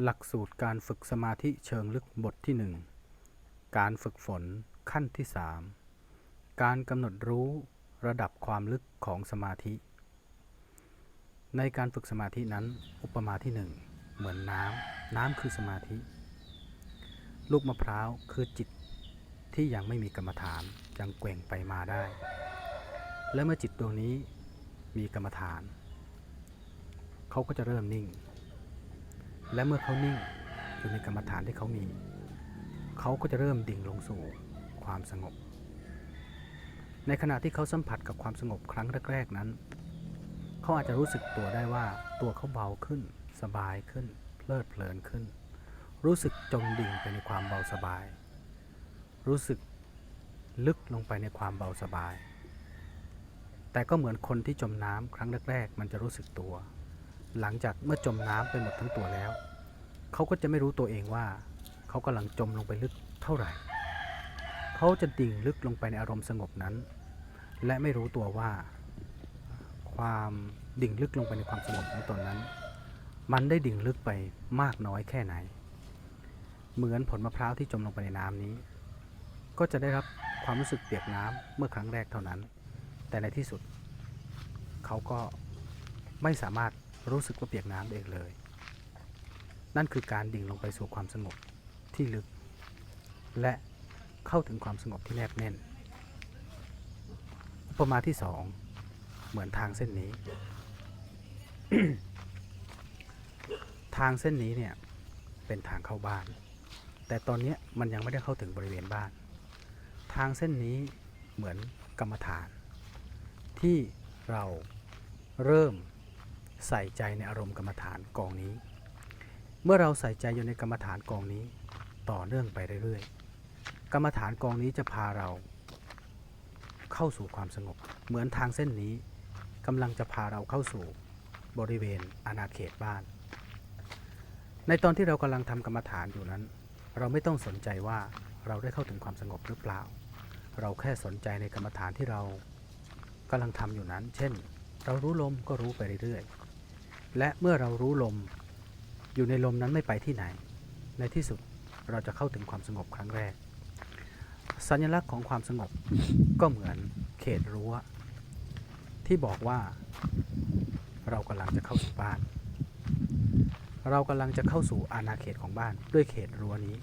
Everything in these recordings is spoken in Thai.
หลักสูตรการฝึกสมาธิเชิงลึกบทที่ 1 การฝึกฝนขั้นที่ 3 การกำหนดรู้ระดับความลึกของสมาธิ ในการฝึกสมาธินั้น อุปมาที่ 1 เหมือนน้ำน้ำคือสมาธิ ลูกมะพร้าวคือจิตที่ยังไม่มีกรรมฐานยังแกว่งไปมาได้ และเมื่อจิตดวงนี้มีกรรมฐาน เขาก็จะเริ่มนิ่ง และเมื่อเขานิ่งอยู่ในกรรมฐานที่เขามี เขาก็จะเริ่มดิ่งลงสู่ความสงบ ในขณะที่เขาสัมผัสกับความสงบครั้งแรกๆนั้น เขาอาจจะรู้สึกตัวได้ว่าตัวเขาเบาขึ้น สบายขึ้น เพลิดเพลินขึ้น รู้สึกจมดิ่งไปในความเบาสบาย รู้สึกลึกลงไปในความเบาสบาย แต่ก็เหมือนคนที่จมน้ำครั้งแรกๆ มันจะรู้สึกตัว หลังจากเมื่อจมน้ำไปหมดทั้งตัวแล้ว เขาก็จะไม่รู้ตัวเองว่า เขากำลังจมลงไปลึกเท่าไหร่ เขาจะดิ่งลึกลงไปในอารมณ์สงบนั้น และไม่รู้ตัวว่า ความดิ่งลึกลงไปในความสงบของตนนั้น มันได้ดิ่งลึกไปมากน้อยแค่ไหน เหมือนผลมะพร้าวที่จมลงไปในน้ำนี้ ก็จะได้รับความรู้สึกเปียกน้ำเมื่อครั้งแรกเท่านั้น แต่ในที่สุด เขาก็ไม่สามารถ รู้สึกว่าเปียกน้ำได้อีกเลย นั่นคือการดิ่งลงไปสู่ความสงบที่ลึก และเข้าถึงความสงบที่แนบแน่น อุปมาที่สองเหมือนทางเส้นนี้ ทางเส้นนี้เนี่ยเป็นทางเข้าบ้าน แต่ตอนนี้มันยังไม่ได้เข้าถึงบริเวณบ้าน ทางเส้นนี้เหมือนกรรมฐาน ที่เราเริ่ม ใส่ใจในอารมณ์กรรมฐานกองนี้ เมื่อเราใส่ใจอยู่ในกรรมฐานกองนี้ ต่อเนื่องไปเรื่อยๆ กรรมฐานกองนี้จะพาเรา เข้าสู่ความสงบ เหมือนทางเส้นนี้กำลังจะพาเราเข้าสู่บริเวณอาณาเขตบ้าน ในตอนที่เรากำลังทำกรรมฐานอยู่นั้น เราไม่ต้องสนใจว่าเราได้เข้าถึงความสงบหรือเปล่า เราแค่สนใจในกรรมฐานที่เรากำลังทำอยู่นั้น เช่น เรารู้ลมก็รู้ไปเรื่อย และเมื่อเรารู้ลม อยู่ในลมนั้นไม่ไปที่ไหน ในที่สุดเราจะเข้าถึงความสงบครั้งแรก สัญลักษณ์ของความสงบก็เหมือนเขตรั้ว ที่บอกว่า เรากำลังจะเข้าสู่บ้าน เรากำลังจะเข้าสู่อาณาเขตของบ้านด้วยเขตรั้วนี้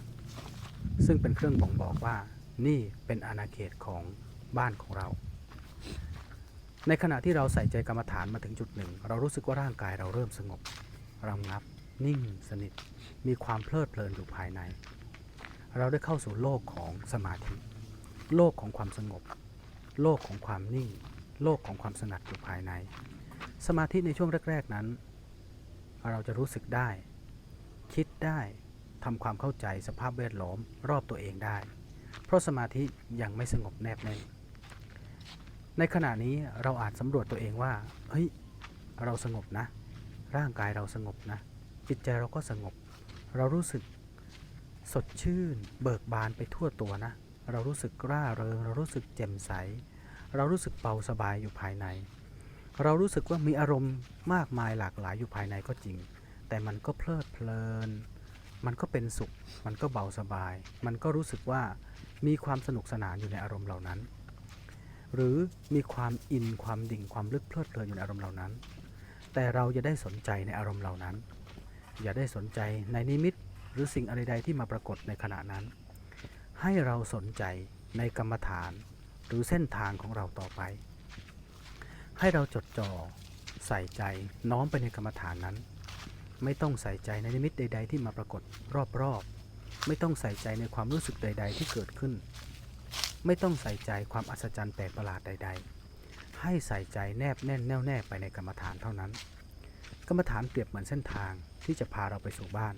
ซึ่งเป็นเครื่องบ่งบอกว่านี่เป็นอาณาเขตของบ้านของเรา ในขณะที่เราใส่ใจกรรมฐานมาถึงจุดหนึ่ง เรารู้สึกว่าร่างกายเราเริ่มสงบระงับ นิ่งสนิท มีความเพลิดเพลินอยู่ภายใน เราได้เข้าสู่โลกของสมาธิ โลกของความสงบ โลกของความนิ่ง โลกของความสงัดอยู่ภายใน สมาธิในช่วงแรก ๆนั้น เราจะรู้สึกได้ คิดได้ทำความเข้าใจสภาพแวดล้อมรอบตัวเองได้ เพราะสมาธิยังไม่สงบแนบแน่น ในขณะนี้เราอาจสำรวจตัวเองว่า เฮ้ย เราสงบนะ ร่างกายเราสงบนะ จิตใจเราก็สงบ เรารู้สึกสดชื่น เบิกบานไปทั่วตัวนะ เรารู้สึกร่าเริง เรารู้สึกแจ่มใส เรารู้สึกเบาสบายอยู่ภายใน เรารู้สึกว่ามีอารมณ์มากมายหลากหลายอยู่ภายในก็จริง แต่มันก็เพลิดเพลิน มันก็เป็นสุข มันก็เบาสบาย มันก็รู้สึกว่ามีความสนุกสนานอยู่ในอารมณ์เหล่านั้น หรือมีความอินความดิ่งความลึกเพลิดเพลินอยู่ในอารมณ์เหล่านั้น แต่เราจะได้สนใจในอารมณ์เหล่านั้น อย่าได้สนใจในนิมิตหรือสิ่งอะไรใดที่มาปรากฏในขณะนั้น ให้เราสนใจในกรรมฐานหรือเส้นทางของเราต่อไป ให้เราจดจ่อใส่ใจน้อมไปในกรรมฐานนั้น ไม่ต้องใส่ใจในนิมิตใด ๆ ที่มาปรากฏรอบๆ ไม่ต้องใส่ใจในความรู้สึกใด ๆ ที่เกิดขึ้น ไม่ต้องใส่ใจความอัศจรรย์แปลกประหลาดใด ๆ ให้ใส่ใจแนบแน่นแน่วแน่ไปในกรรมฐานเท่านั้น กรรมฐานเปรียบเหมือนเส้นทางที่จะพาเราไปสู่บ้าน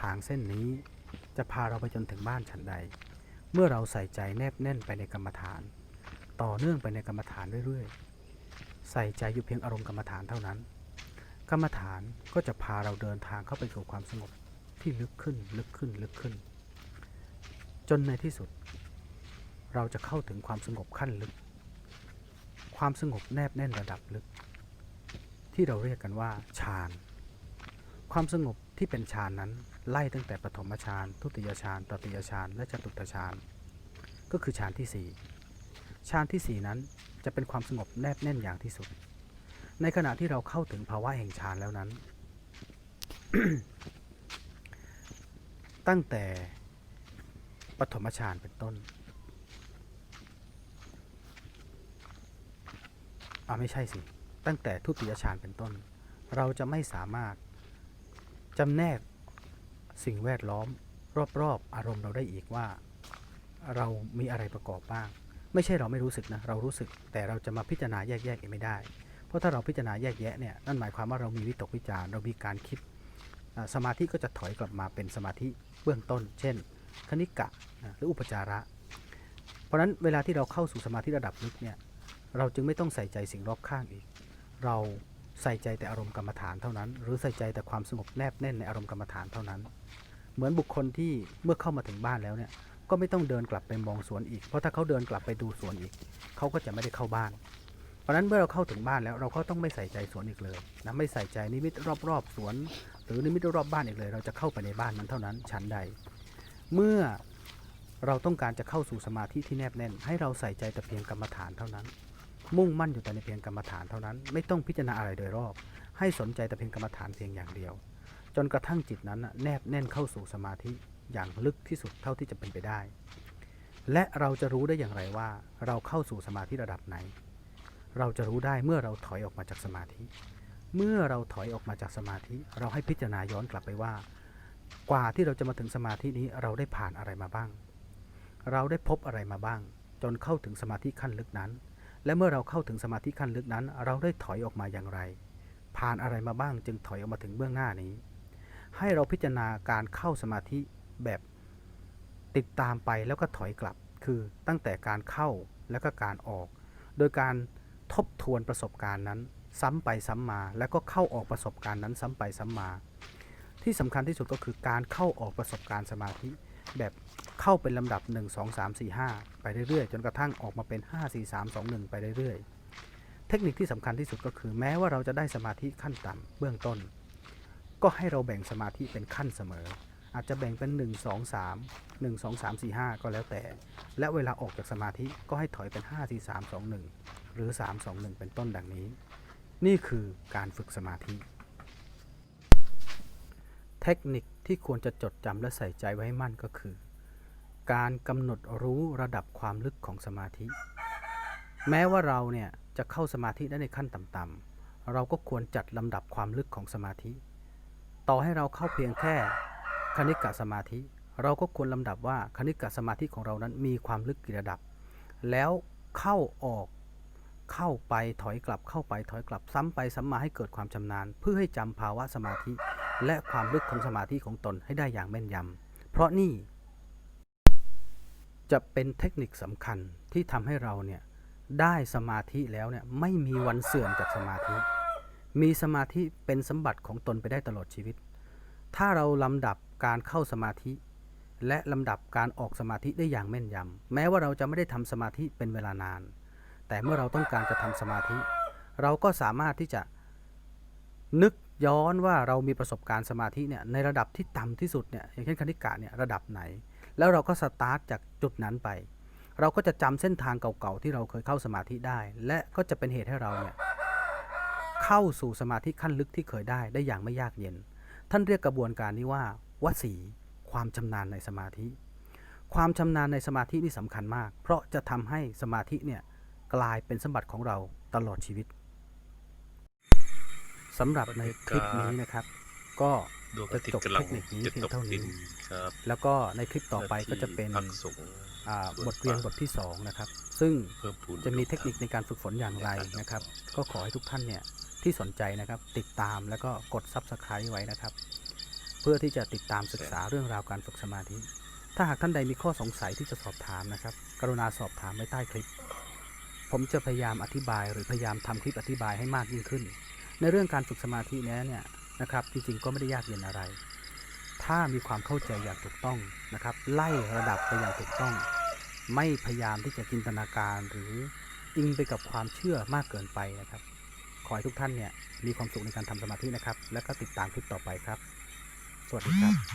ทางเส้นนี้จะพาเราไปจนถึงบ้านฉันใด เมื่อเราใส่ใจแนบแน่นไปในกรรมฐาน ต่อเนื่องไปในกรรมฐานเรื่อยๆ ใส่ใจอยู่เพียงอารมณ์กรรมฐานเท่านั้น กรรมฐานก็จะพาเราเดินทางเข้าไปสู่ความสงบที่ลึกขึ้นลึกขึ้นลึกขึ้น จนในที่สุด เราจะเข้าถึงความสงบขั้นลึก ความสงบแนบแน่นระดับลึก ที่เราเรียกกันว่าฌาน ความสงบที่เป็นฌานนั้น ไล่ตั้งแต่ปฐมฌานทุติยฌานตติยฌานและจตุตฌานก็คือฌานที่สี่ฌานที่สี่นั้นจะเป็นความสงบแนบแน่นอย่างที่สุด ในขณะที่เราเข้าถึงภาวะแห่งฌานแล้วนั้น ตั้งแต่ปฐมฌานเป็นต้น อ่าไม่ใช่สิ ตั้งแต่ทุติยฌานเป็นต้น เราจะไม่สามารถจำแนกสิ่งแวดล้อม รอบๆอารมณ์เราได้อีกว่า เรามีอะไรประกอบบ้าง ไม่ใช่เราไม่รู้สึกนะ เรารู้สึกแต่เราจะมาพิจารณาแยกแยะเองไม่ได้ เพราะถ้าเราพิจารณาแยกแยะเนี่ยนั่นหมายความว่าเรามีวิตกวิจารเรามีการคิดสมาธิก็จะถอยกลับมาเป็นสมาธิเบื้องต้น เช่น คณิกะหรืออุปจาระ เพราะฉะนั้นเวลาที่เราเข้าสู่สมาธิระดับลึกเนี่ย เราจึงไม่ต้องใส่ใจสิ่งรอบข้างอีก เราใส่ใจแต่อารมณ์กรรมฐานเท่านั้น หรือใส่ใจแต่ความสงบแนบแน่นในอารมณ์กรรมฐานเท่านั้น เหมือนบุคคลที่เมื่อเข้ามาถึงบ้านแล้วเนี่ยก็ไม่ต้องเดินกลับไปมองสวนอีก เพราะถ้าเขาเดินกลับไปดูสวนอีก เขาก็จะไม่ได้เข้าบ้าน เพราะนั้นเมื่อเราเข้าถึงบ้านแล้วเราก็ต้องไม่ใส่ใจสวนอีกเลยนะไม่ใส่ใจนิมิตรอบๆสวน หรือนิมิตรอบบ้านอีกเลย เราจะเข้าไปในบ้านนั้นเท่านั้นชั้นใด เมื่อเราต้องการจะเข้าสู่สมาธิที่แนบแน่น ให้เราใส่ใจแต่เพียงกรรมฐานเท่านั้น มุ่งมั่นอยู่แต่ในเพียงกรรมฐานเท่านั้น ไม่ต้องพิจารณาอะไรโดยรอบ ให้สนใจแต่เพียงกรรมฐานเพียงอย่างเดียว จนกระทั่งจิตนั้นน่ะแนบแน่นเข้าสู่สมาธิอย่างลึกที่สุดเท่าที่จะเป็นไปได้ และเราจะรู้ได้อย่างไรว่า เราเข้าสู่สมาธิระดับไหน เราจะรู้ได้เมื่อเราถอยออกมาจากสมาธิ เมื่อเราถอยออกมาจากสมาธิ เราให้พิจารณาย้อนกลับไปว่า กว่าที่เราจะมาถึงสมาธินี้เราได้ผ่านอะไรมาบ้าง เราได้พบอะไรมาบ้าง จนเข้าถึงสมาธิขั้นลึกนั้น และเมื่อเราเข้าถึงสมาธิขั้นลึกนั้น เราได้ถอยออกมาอย่างไร ผ่านอะไรมาบ้างจึงถอยออกมาถึงเบื้องหน้านี้ ให้เราพิจารณาการเข้าสมาธิแบบติดตามไปแล้วก็ถอยกลับ คือตั้งแต่การเข้าแล้วก็การออก โดยการทบทวนประสบการณ์นั้น ซ้ำไปซ้ำมา แล้วก็เข้าออกประสบการณ์นั้นซ้ำไปซ้ำมา ที่สำคัญที่สุดก็คือการเข้าออกประสบการณ์สมาธิ แบบเข้าเป็นลำดับ 1 2 3 4 5 ไปเรื่อยๆ จนกระทั่งออกมาเป็น 5 4 3 2 1 ไปเรื่อยๆ เทคนิคที่สำคัญที่สุดก็คือแม้ว่าเราจะได้สมาธิขั้นต่ำเบื้องต้น ก็ให้เราแบ่งสมาธิเป็นขั้นเสมอ อาจจะแบ่งเป็น 1 2 3 1 2 3 4 5 ก็แล้วแต่ และเวลาออกจากสมาธิก็ให้ถอยเป็น 5 4 3 2 1 หรือ 3 2 1 เป็นต้นดังนี้ นี่คือการฝึกสมาธิ เทคนิคที่ควรจะจดจำและใส่ใจไว้ให้มั่นก็คือ การกำหนดรู้ระดับความลึกของสมาธิ แม้ว่าเราเนี่ยจะเข้าสมาธิได้ในขั้นต่ำๆเราก็ควรจัดลำดับความลึกของสมาธิ ต่อให้เราเข้าเพียงแค่คณิกะสมาธิ เราก็ควรลำดับว่าคณิกะสมาธิของเรานั้นมีความลึกกี่ระดับ แล้วเข้าออกเข้าไปถอยกลับเข้าไปถอยกลับซ้ำไปซ้ำมาให้เกิดความชำนาญ เพื่อให้จำภาวะสมาธิ และความลึกของสมาธิของตนให้ได้อย่างแม่นยำ เพราะนี่ จะเป็นเทคนิคสำคัญที่ทำให้เราเนี่ยได้สมาธิแล้วเนี่ยไม่มีวันเสื่อมจากสมาธิ มีสมาธิเป็นสมบัติของตนไปได้ตลอดชีวิต ถ้าเราลำดับการเข้าสมาธิ และลำดับการออกสมาธิได้อย่างแม่นยำแม้ว่าเราจะไม่ได้ทำสมาธิเป็นเวลานาน แต่เมื่อเราต้องการจะทำสมาธิ เราก็สามารถที่จะนึก ย้อนว่าเรามีประสบการณ์สมาธิเนี่ยในระดับที่ต่ำที่สุดเนี่ยอย่างเช่นคณิกะเนี่ยระดับไหน แล้วเราก็สตาร์ทจากจุดนั้นไป เราก็จะจำเส้นทางเก่าๆที่เราเคยเข้าสมาธิได้ และก็จะเป็นเหตุให้เราเนี่ยเข้าสู่สมาธิขั้นลึกที่เคยได้ได้อย่างไม่ยากเย็น ท่านเรียกกระบวนการนี้ว่าวสีความชำนาญในสมาธิ ความชำนาญในสมาธินี่สำคัญมาก เพราะจะทำให้สมาธิเนี่ยกลายเป็นสมบัติของเราตลอดชีวิต สำหรับในคลิปนี้นะครับ ก็ดวงอาทิตย์กำลังจะตกดินครับ แล้วก็ในคลิปต่อไปก็จะเป็นพักสงฆ์อ่าบทเรียนบทที่ 2 นะครับ ซึ่งเพิ่มพูนจะมีเทคนิคในการฝึกฝนอย่างไรนะครับ ก็ขอให้ทุกท่านเนี่ยที่สนใจนะครับติดตามแล้วก็กด Subscribe ไว้นะครับ เพื่อที่จะติดตามศึกษาเรื่องราวการฝึกสมาธิ ถ้าหากท่านใดมีข้อสงสัยที่จะสอบถามนะครับ กรุณาสอบถามไว้ใต้คลิป ผมจะพยายามอธิบายหรือพยายามทำคลิปอธิบายให้มากยิ่งขึ้น ในเรื่องการฝึกสมาธินี้เนี่ยนะครับจริงๆก็ไม่ได้ยากเย็นอะไร ถ้ามีความเข้าใจอย่างถูกต้องนะครับ ไล่ระดับไปอย่างถูกต้อง ไม่พยายามที่จะจินตนาการหรืออิงไปกับความเชื่อมากเกินไปนะครับ ขอให้ทุกท่านเนี่ยมีความสุขในการทำสมาธินะครับ แล้วก็ติดตามคลิปต่อไปครับ สวัสดีครับ